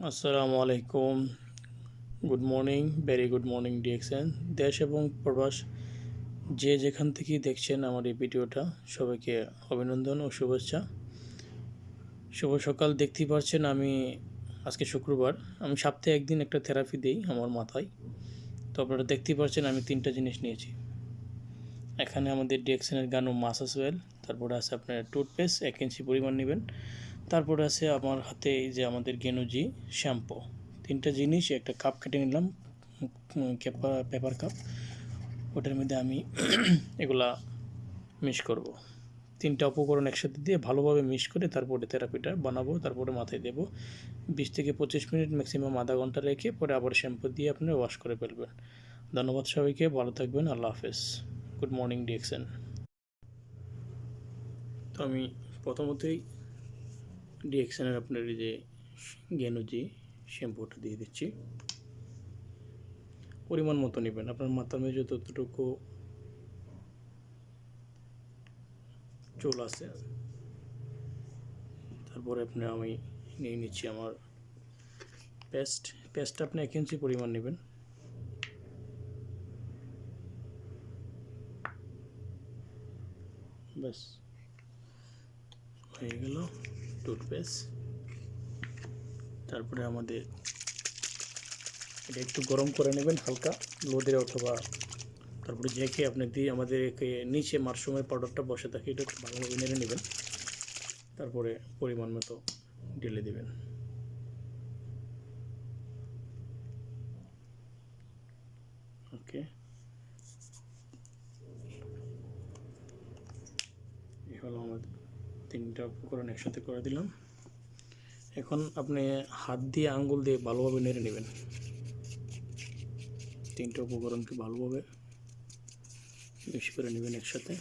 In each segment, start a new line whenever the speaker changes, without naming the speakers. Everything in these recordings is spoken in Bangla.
আসসালামু আলাইকুম। Good morning very good morning DXN দেশ এবং প্রবাস, যে যেখান থেকেই দেখছেন আমার এই ভিডিওটা, সবাইকে অভিনন্দন ও শুভেচ্ছা। শুভ সকাল, দেখতেই পাচ্ছেন আমি আজকে শুক্রবার। আমি সপ্তাহে একদিন একটা থেরাপি দিই আমার মাথায়। তো আপনারা দেখতেই পাচ্ছেন আমি তিনটা জিনিস নিয়েছি। এখানে আমাদের ডিএক্সএনের গানো মাসাজ ওয়েল তারপরে আছে আপনার টুথপেস্ট এক ইঞ্চি পরিমাণ নেবেন। তারপরে আছে আমার হাতে এই যে আমাদের গেনুজি, শ্যাম্পু। তিনটা জিনিস, একটা কাপ কেটে নিলাম পেপার কাপ ওটার মধ্যে আমি এগুলা মিক্স করব। তিনটা উপকরণ একসাথে দিয়ে ভালোভাবে মিক্স করে তারপরে থেরাপিটা বানাবো, তারপরে মাথায় দেবো। বিশ থেকে পঁচিশ মিনিট ম্যাক্সিমাম আধা ঘণ্টা রেখে পরে আবার শ্যাম্পু দিয়ে আপনি ওয়াশ করে ফেলবেন। ধন্যবাদ সবাইকে, ভালো থাকবেন, আল্লাহ হাফেজ। গুড মর্নিং ডিএক্সেন তো আমি প্রথমতেই ডিএক্সেনের আপনার এই যে গেনুজি শ্যাম্পুটা দিয়ে দিচ্ছি। পরিমাণ মতো নেবেন। আপনার মাথার মেঝে যতটুকু চুল আছে। তারপরে আপনি আমি নিয়ে নিচ্ছি আমার পেস্ট পেস্টটা আপনি এক ইঞ্চি পরিমাণ নেবেন। ব্যাস, হয়ে গেল। টুথপেস্ট তারপরে আমাদের এটা একটু গরম করে নেবেন হালকা লোদের অথবা তারপরে জেকে আপনি দিয়ে আমাদের নিচে মাশরুমের পাউডারটা বসে থাকে, এটা একটু ভালোভাবে নেড়ে নেবেন। তারপরে পরিমাণ মতো ঢেলে দেবেন। ওকে এই হলো আমাদের তিনটা উপকরণ একসাথে করে দিলাম। এখন আপনি হাত দিয়ে আঙ্গুল দিয়ে ভালোভাবে নেড়ে নেবেন। তিনটা উপকরণকে ভালোভাবে মিক্স করে নেবেন একসাথে।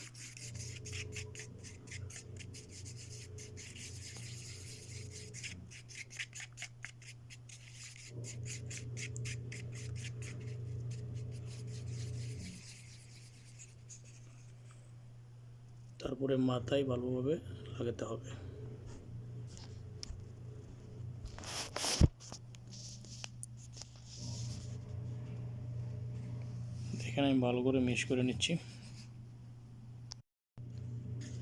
তারপরে মাথায় ভালোভাবে লাগাতে হবে। এখানে আমি ভালো করে মিক্স করে নিচ্ছি।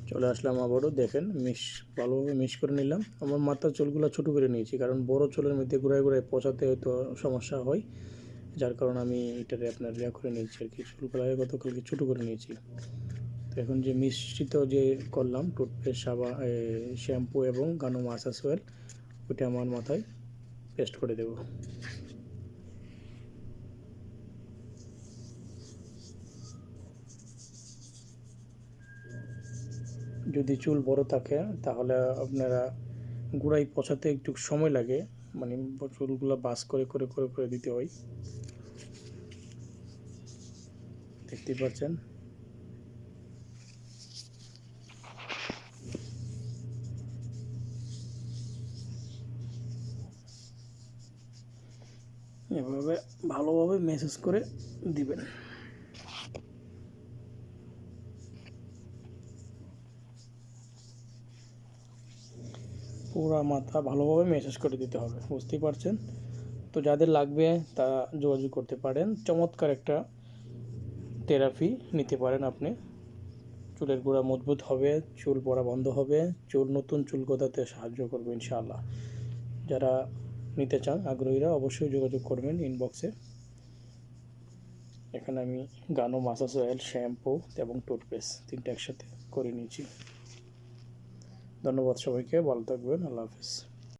চলে আসলাম আবারও, দেখেন মিক্স ভালোভাবে মিক্স করে নিলাম। আমার মাথার চুলগুলো ছোটো করে নিয়েছি, কারণ বড় চুলের মধ্যে ঘুরায় ঘুরায় পচাতে হয়তো সমস্যা হয়, যার কারণে আমি এটারে আপনার ইয়া করে নিয়েছি আর কি, চুলগুলো গতকালকে ছোটো করে নিয়েছি। তো এখন যে মিশ্রিত যে করলাম টুথপেস্ট সাবা শ্যাম্পু এবং গানো মাসাজ অয়েল ওইটা আমার মাথায় পেস্ট করে দেবো। যদি চুল বড় থাকে, তাহলে আপনারা গুড়াই পচাতে একটু সময় লাগে মানে চুলগুলো বাস করে করে করে করে দিতে হয়। দেখতেই পাচ্ছেন? এভাবে ভালোভাবে মেসেজ করে দিবেন। পুরো মাথা ভালোভাবে মেসেজ করে দিতে হবে, বুঝতেই পারছেন? তো যাদের লাগবে তা যোগাযোগ করতে পারেন। চমৎকার একটা থেরাপি নিতে পারেন আপনি। চুলের গোড়া মজবুত হবে, চুল পড়া বন্ধ হবে, চুল নতুন চুল গোদাতে সাহায্য করবে ইনশাআল্লাহ। যারা নিতে চান, আগ্রহীরা অবশ্যই যোগাযোগ করবেন ইনবক্সে এখানে আমি গানো মাসাজ অয়েল শ্যাম্পু এবং টুথপেস্ট তিনটা একসাথে করে নিয়েছি। ধন্যবাদ সবাইকে, ভালো থাকবেন, আল্লাহ হাফিজ।